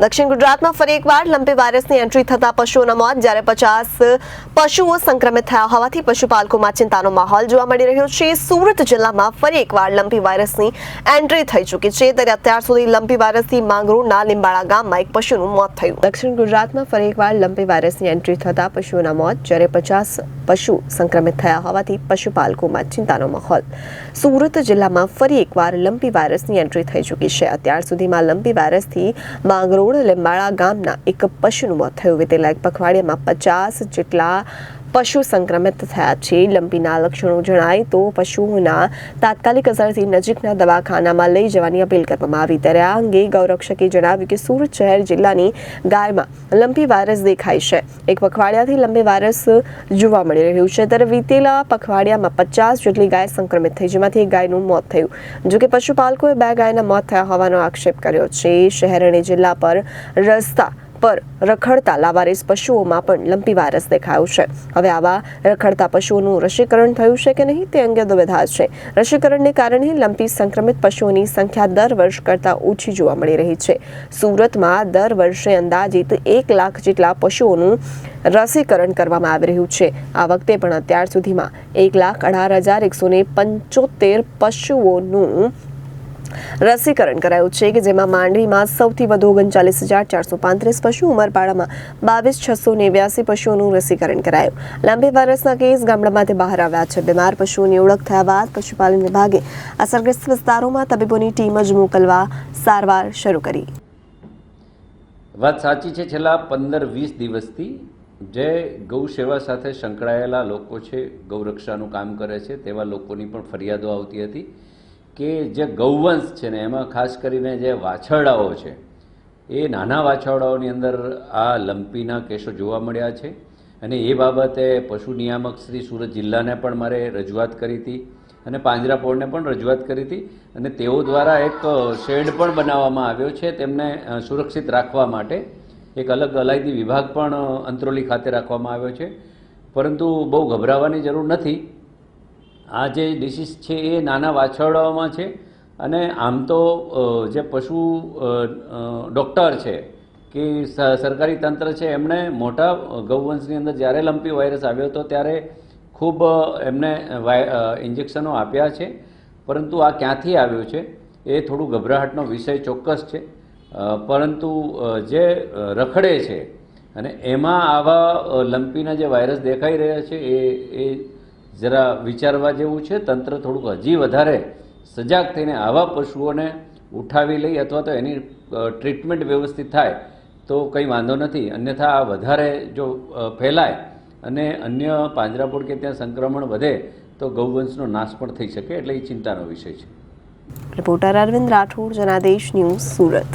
દક્ષિણ ગુજરાતમાં ફરી એકવાર લંપી વાયરસની એન્ટ્રી થતા પશુઓના મોત, જ્યારે પચાસ પશુઓ સંક્રમિત થયા હોવાથી પશુપાલકોમાં ચિંતાનો માહોલ જોવા મળી રહ્યો છે. સુરત જિલ્લામાં ફરી એકવાર લંપી વાયરસની એન્ટ્રી થઈ ચૂકી છે. ત્યારે અત્યાર સુધી લંપી વાયરસથી માંગરોળના લીંબાળા ગામમાં એક પશુનું મોત થયું. દક્ષિણ ગુજરાતમાં ફરી એકવાર લંપી વાયરસની એન્ટ્રી થતા પશુઓના મોત, જ્યારે પચાસ પશુ સંક્રમિત થયા હોવાથી પશુપાલકોમાં ચિંતાનો માહોલ. સુરત જિલ્લામાં ફરી એકવાર લંપી વાયરસની એન્ટ્રી થઈ ચૂકી છે. અત્યાર સુધીમાં લંપી વાયરસથી માંગરોળ લીંબાળા ગામના એક પશુનું મોત થયું. વિતેલા એક પખવાડિયામાં પચાસ જેટલા પશુ સંક્રમિત થયા છે. લંપીના લક્ષણો જણાય તો પશુઓના તાત્કાલિક અસરથી નજીકના દવાખાનામાં લઈ જવાની અપીલ કરવામાં આવી. ત્યારે આ અંગે ગૌરક્ષકે જણાવ્યું કે સુરત શહેર જિલ્લાની ગાયમાં લંપી વાયરસ દેખાય છે. એક પખવાડિયાથી લંબી વાયરસ જોવા મળી રહ્યું છે. ત્યારે વીતેલા પખવાડિયામાં પચાસ જેટલી ગાય સંક્રમિત થઈ, જેમાંથી એક ગાયનું મોત થયું. જોકે પશુપાલકોએ બે ગાયના મોત થયા હોવાનો આક્ષેપ કર્યો છે. શહેર અને જિલ્લા પર રસ્તા પર રખડતા લાવારીસ પશુઓમાં પણ લંપી વાયરસ દેખાયો છે. હવે આવા રખડતા પશુઓનું રસીકરણ થયું છે કે નહીં તે અંગે દુવિધા છે. રસીકરણને કારણે લંપી સંક્રમિત પશુઓની સંખ્યા દર વર્ષ કરતાં ઓછી જોવા મળી રહી છે. સુરતમાં દર વર્ષે અંદાજિત એક લાખ જેટલા પશુઓનું રસીકરણ કરવામાં આવી રહ્યું છે. આ વખતે પણ અત્યાર સુધીમાં એક લાખ અઢાર હજાર એકસો ને પંચોતેર પશુઓનું રસીકરણ કરાયું છે કે જેમાં માંડવીમાં સૌથી વધુ ઓગણચાલીસ હજાર ચારસો પાંત્રીસ પશુ, ઉમરપાડામાં બાવીસ છસો નેવ્યાસી પશુઓનું રસીકરણ કરાયું. લાંબી વાયરસના કેસ ગામડામાંથી બહાર આવ્યા છે. બીમાર પશુઓની ઓળખ થયા બાદ પશુપાલન વિભાગે અસરગ્રસ્ત વિસ્તારોમાં તબીબોની ટીમ જ મોકલવા સારવાર શરૂ કરી. વાત સાચી છે, છેલ્લા પંદર વીસ દિવસથી જે ગૌ સેવા સાથે સંકળાયેલા લોકો છે, ગૌરક્ષાનું કામ કરે છે, તેવા લોકોની પણ ફરિયાદો આવતી હતી. કે જે ગૌવંશ છે ને, એમાં ખાસ કરીને જે વાછરડાઓ છે, એ નાના વાછરડાઓની અંદર આ લંપીના કેસો જોવા મળ્યા છે. અને એ બાબતે પશુ નિયામક શ્રી સુરત જિલ્લાને પણ મારે રજૂઆત કરી હતી અને પાંજરાપોળને પણ રજૂઆત કરી હતી. અને તેઓ દ્વારા એક શેડ પણ બનાવવામાં આવ્યો છે તેમને સુરક્ષિત રાખવા માટે. એક અલગ અલાયદી વિભાગ પણ અંત્રોલી ખાતે રાખવામાં આવ્યો છે. પરંતુ બહુ ગભરાવાની જરૂર નથી. આ જે ડિસીઝ છે એ નાના વાછરડાઓમાં છે અને આમ તો જે પશુ ડૉક્ટર છે કે સરકારી તંત્ર છે, એમણે મોટા ગૌવંશની અંદર જ્યારે લંપી વાયરસ આવ્યો હતો ત્યારે ખૂબ એમને ઇન્જેક્શનો આપ્યા છે. પરંતુ આ ક્યાંથી આવ્યું છે એ થોડું ગભરાહટનો વિષય ચોક્કસ છે. પરંતુ જે રખડે છે અને એમાં આવા લંપીના જે વાયરસ દેખાઈ રહ્યા છે એ એ જરા વિચારવા જેવું છે, તંત્ર થોડુંક હજી વધારે સજાગ થઈને આવા પશુઓને ઉઠાવી લઈ અથવા તો એની ટ્રીટમેન્ટ વ્યવસ્થિત થાય, તો કંઈ વાંધો નથી. અન્યથા આ વધારે જો ફેલાય અને અન્ય પાંજરાપોળ કે ત્યાં સંક્રમણ વધે, તો ગૌવંશનો નાશ પણ થઈ શકે, એટલે એ ચિંતાનો વિષય છે. Reporter Arvind Rathod, Janadesh news Surat.